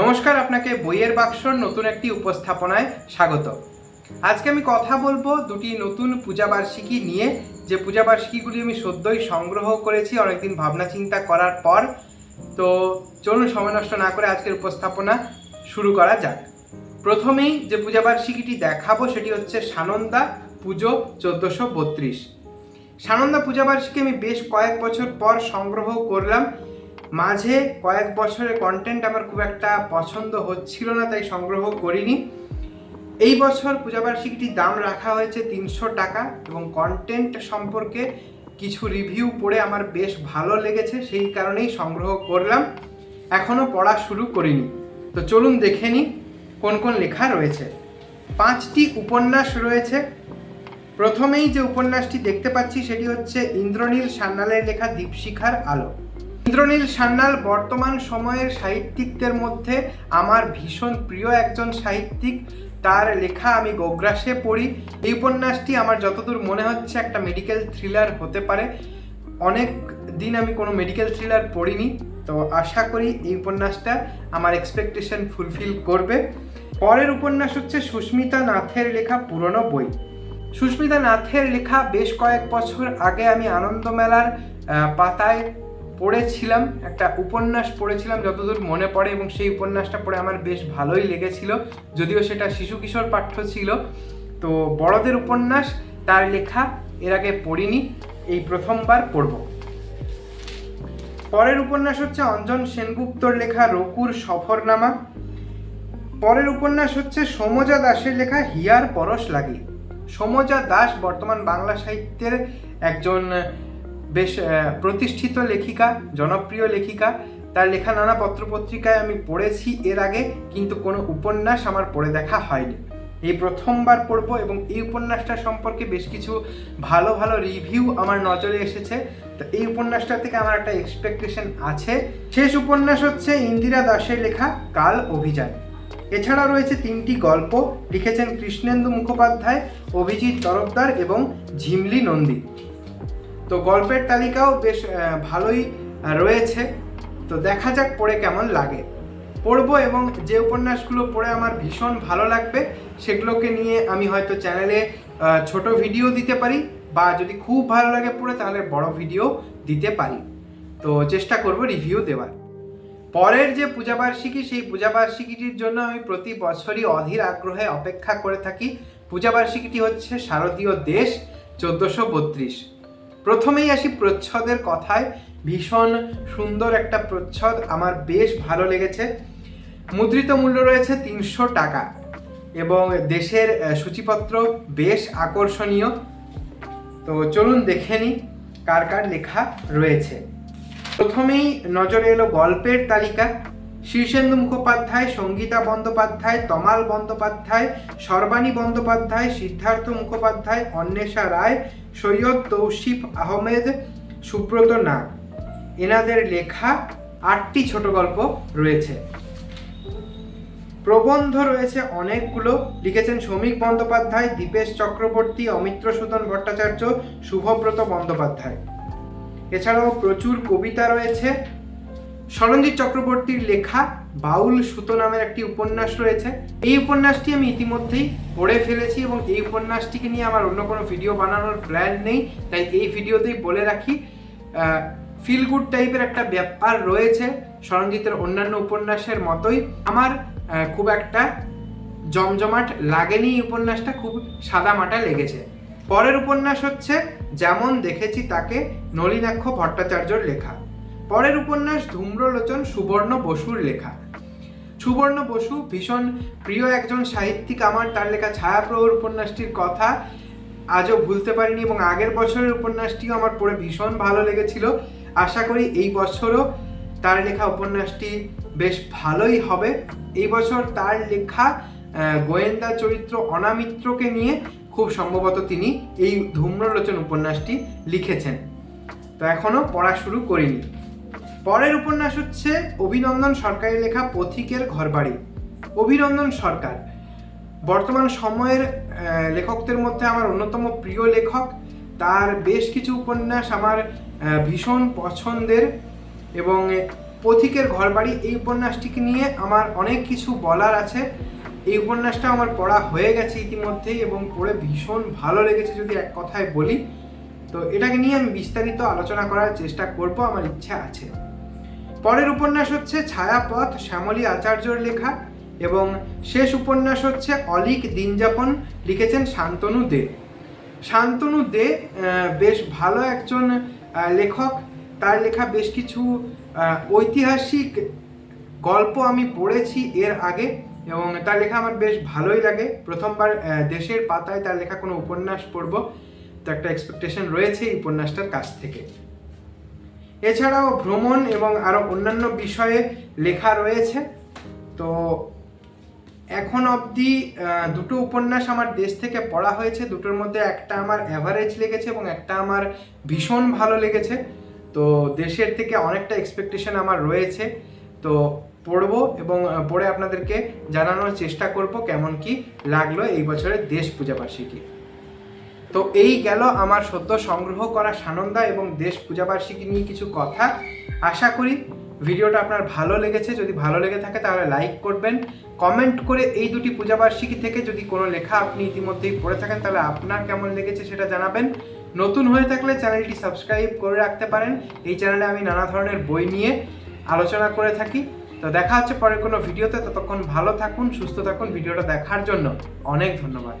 নমস্কার, আপনাকে বইয়ের বাক্সর নতুন একটি উপস্থাপনায় স্বাগত। আজকে আমি কথা বলব দুটি নতুন পূজাবার্ষিকী নিয়ে। যে পূজাবার্ষিকীগুলি আমি সদ্যই সংগ্রহ করেছি, অনেকদিন ভাবনা চিন্তা করার পর। তো চলুন, সময় নষ্ট না করে আজকের উপস্থাপনা শুরু করা যাক। প্রথমেই যে পূজাবার্ষিকীটি দেখাবো, সেটি হচ্ছে সানন্দা পুজো চোদ্দোশো বত্রিশ। সানন্দা পূজাবার্ষিকী আমি বেশ কয়েক বছর পর সংগ্রহ করলাম। মাঝে কয়েক বছরের কন্টেন্ট আমার খুব একটা পছন্দ হচ্ছিল না, তাই সংগ্রহ করিনি। এই বছর পূজাবার্ষিকীটির দাম রাখা হয়েছে তিনশো টাকা এবং কন্টেন্ট সম্পর্কে কিছু রিভিউ পড়ে আমার বেশ ভালো লেগেছে, সেই কারণেই সংগ্রহ করলাম। এখনও পড়া শুরু করিনি। তো চলুন দেখে নিই কোন কোন লেখা রয়েছে। পাঁচটি উপন্যাস রয়েছে। প্রথমেই যে উপন্যাসটি দেখতে পাচ্ছি সেটি হচ্ছে ইন্দ্রনীল সান্যালের লেখা দীপশিখার আলো। ইন্দ্রনীল সান্যাল বর্তমান সময়ের সাহিত্যিকদের মধ্যে আমার ভীষণ প্রিয় একজন সাহিত্যিক। তার লেখা আমি গোগ্রাসে পড়ি। এই উপন্যাসটি আমার যতদূর মনে হচ্ছে একটা মেডিকেল থ্রিলার হতে পারে। অনেক দিন আমি কোনো মেডিকেল থ্রিলার পড়িনি। তো আশা করি এই উপন্যাসটা আমার এক্সপেকটেশন ফুলফিল করবে। পরের উপন্যাস হচ্ছে সুস্মিতা নাথের লেখা পুরনো বই। সুস্মিতা নাথের লেখা বেশ কয়েক বছর আগে আমি আনন্দমেলার পাতায় পড়েছিলাম, একটা উপন্যাস পড়েছিলাম যতদূর মনে পড়ে এবং সেই উপন্যাসটা পড়ে আমার বেশ ভালোই লেগেছিল, যদিও সেটা শিশু কিশোর পাঠ্য ছিল। তো বড়দের উপন্যাস, তার লেখা এর আগে পড়িনি, এই প্রথমবার পড়ব। পরের উপন্যাস হচ্ছে অঞ্জন সেনগুপ্তর লেখা রকুর সফরনামা। পরের উপন্যাস হচ্ছে সমজা দাসের লেখা হিয়ার পরশ লাগে। সমজা দাস বর্তমান বাংলা সাহিত্যের একজন বেশ প্রতিষ্ঠিত লেখিকা, জনপ্রিয় লেখিকা। তার লেখা নানা পত্রপত্রিকায় আমি পড়েছি এর আগে, কিন্তু কোনো উপন্যাস আমার পড়ে দেখা হয়নি। এই প্রথমবার পড়ব এবং এই উপন্যাসটা সম্পর্কে বেশ কিছু ভালো ভালো রিভিউ আমার নজরে এসেছে। তো এই উপন্যাসটা থেকে আমার একটা এক্সপেকটেশন আছে। শেষ উপন্যাস হচ্ছে ইন্দিরা দাসের লেখা কাল অভিযান। এছাড়া রয়েছে তিনটি গল্প, লিখেছেন কৃষ্ণেন্দু মুখোপাধ্যায়, অভিজিৎ তরফদার এবং ঝিমলি নন্দী। তো গল্পের তালিকাও বেশ ভালোই রয়েছে। তো দেখা যাক পড়ে কেমন লাগে। পড়ব এবং যে উপন্যাসগুলো পড়ে আমার ভীষণ ভালো লাগবে, সেগুলোকে নিয়ে আমি হয়তো চ্যানেলে ছোট ভিডিও দিতে পারি, বা যদি খুব ভালো লাগে পড়ে, তাহলে বড় ভিডিও দিতে পারি। তো চেষ্টা করব রিভিউ দেওয়ার। পরের যে পূজাবার্ষিকী, সেই পূজাবার্ষিকীটির জন্য আমি প্রতি বছরই অধীর আগ্রহে অপেক্ষা করে থাকি। পূজাবার্ষিকীটি হচ্ছে শারদীয় দেশ, চোদ্দোশো বত্রিশ। প্রথমেই আসি প্রচ্ছদের কথায়। ভীষণ সুন্দর একটা প্রচ্ছদ, আমার বেশ ভালো লেগেছে। মুদ্রিত মূল্য রয়েছে তিনশো টাকা এবং দেশের সূচিপত্র বেশ আকর্ষণীয়। তো চলুন দেখে নিই কার কার লেখা রয়েছে। প্রথমেই নজরে এলো গল্পের তালিকা। শীর্ষেন্দু মুখোপাধ্যায়, সঙ্গীতা বন্দ্যোপাধ্যায়, তমাল বন্দ্যোপাধ্যায়, সর্বাণী বন্দ্যোপাধ্যায়, সিদ্ধার্থ মুখোপাধ্যায়, অন্বেষা রায়, সৈয়দ তৌসিফ আহমেদ, সুব্রত নাগ। এনাদের লেখা আটটি ছোট গল্প রয়েছে। প্রবন্ধ রয়েছে অনেকগুলো। লিখেছেন শ্রমিক বন্দ্যোপাধ্যায়, দীপেশ চক্রবর্তী অমিত্র সুদন ভট্টাচার্য, শুভব্রত বন্দ্যোপাধ্যায়। এছাড়াও প্রচুর কবিতা রয়েছে। সরঞ্জিৎ চক্রবর্তীর লেখা বাউল সুতো নামের একটি উপন্যাস রয়েছে। এই উপন্যাসটি আমি ইতিমধ্যেই পড়ে ফেলেছি এবং এই উপন্যাসটিকে নিয়ে আমার অন্য কোনো ভিডিও বানানোর প্ল্যান নেই। তাই এই ভিডিওতেই বলে রাখি ফিল গুড টাইপের একটা ব্যাপার রয়েছে সরঞ্জিতের অন্যান্য উপন্যাসের মতোই। আমার খুব একটা জমজমাট লাগেনি এই উপন্যাসটা, খুব সাদামাটা লেগেছে। পরের উপন্যাস হচ্ছে, যেমন দেখেছি তাকে নলিনাক্ষ ভট্টাচার্যর লেখা। পরের উপন্যাস ধূম্রলোচন সুবর্ণ বসুর লেখা। সুবর্ণ বসু ভীষণ প্রিয় একজন সাহিত্যিক। আমার তার লেখা ছায়াপ্রহর উপন্যাসটির কথা আজও ভুলতে পারিনি এবং আগের বছরের উপন্যাসটিও আমার পড়ে ভীষণ ভালো লেগেছিল। আশা করি এই বছরও তার লেখা উপন্যাসটি বেশ ভালোই হবে। এই বছর তার লেখা গোয়েন্দা চরিত্র অনামিত্রকে নিয়ে খুব সম্ভবত তিনি এই ধূম্রলোচন উপন্যাসটি লিখেছেন। তো এখনও পড়া শুরু করিনি। পরের উপন্যাস হচ্ছে অভিনন্দন সরকারের লেখা পথিকের ঘরবাড়ি। অভিনন্দন সরকার। বর্তমান সময়ের লেখকদের মধ্যে আমার অন্যতম প্রিয় লেখক। তার বেশ কিছু উপন্যাস আমার ভীষণ পছন্দের এবং পথিকের ঘরবাড়ি এই উপন্যাসটিকে নিয়ে আমার অনেক কিছু বলার আছে। এই উপন্যাসটা আমার পড়া হয়ে গেছে ইতিমধ্যেই এবং পড়ে ভীষণ ভালো লেগেছে যদি এক কথায় বলি। তো এটাকে নিয়ে আমি বিস্তারিত আলোচনা করার চেষ্টা করব, আমার ইচ্ছা আছে। পরের উপন্যাস হচ্ছে ছায়াপথ, শ্যামলী আচার্যর লেখা এবং শেষ উপন্যাস হচ্ছে অলিক দিনযাপন, লিখেছেন শান্তনু দে। শান্তনু দে বেশ ভালো একজন লেখক। তার লেখা বেশ কিছু ঐতিহাসিক গল্প আমি পড়েছি এর আগে এবং তার লেখা আমার বেশ ভালোই লাগে। প্রথমবার দেশের পাতায় তার লেখা কোনো উপন্যাস পড়ব। তো একটা এক্সপেকটেশন রয়েছে এই উপন্যাসটার কাছ থেকে। এছাড়াও ভ্রমণ এবং আরও অন্যান্য বিষয়ে লেখা রয়েছে। তো এখন অবধি দুটো উপন্যাস আমার দেশ থেকে পড়া হয়েছে। দুটোর মধ্যে একটা আমার অ্যাভারেজ লেগেছে এবং একটা আমার ভীষণ ভালো লেগেছে। তো দেশের থেকে অনেকটা এক্সপেকটেশন আমার রয়েছে। তো পড়ব এবং পড়ে আপনাদেরকে জানানোর চেষ্টা করব কেমন কি লাগল এই বছরের দেশ পূজা বার্ষিকী তো এই গেল আমার সদ্য সংগ্রহ করা সানন্দা এবং দেশ পূজাবার্ষিকী নিয়ে কিছু কথা। আশা করি ভিডিওটা আপনার ভালো লেগেছে। যদি ভালো লেগে থাকে তাহলে লাইক করবেন। কমেন্ট করে এই দুটি পূজাবার্ষিকী থেকে যদি কোনো লেখা আপনি ইতিমধ্যেই পড়ে থাকেন, তাহলে আপনার কেমন লেগেছে সেটা জানাবেন। নতুন হয়ে থাকলে চ্যানেলটি সাবস্ক্রাইব করে রাখতে পারেন। এই চ্যানেলে আমি নানা ধরনের বই নিয়ে আলোচনা করে থাকি। তো দেখা হচ্ছে পরের কোনো ভিডিওতে। ততক্ষণ ভালো থাকুন, সুস্থ থাকুন ভিডিওটা দেখার জন্য। অনেক ধন্যবাদ।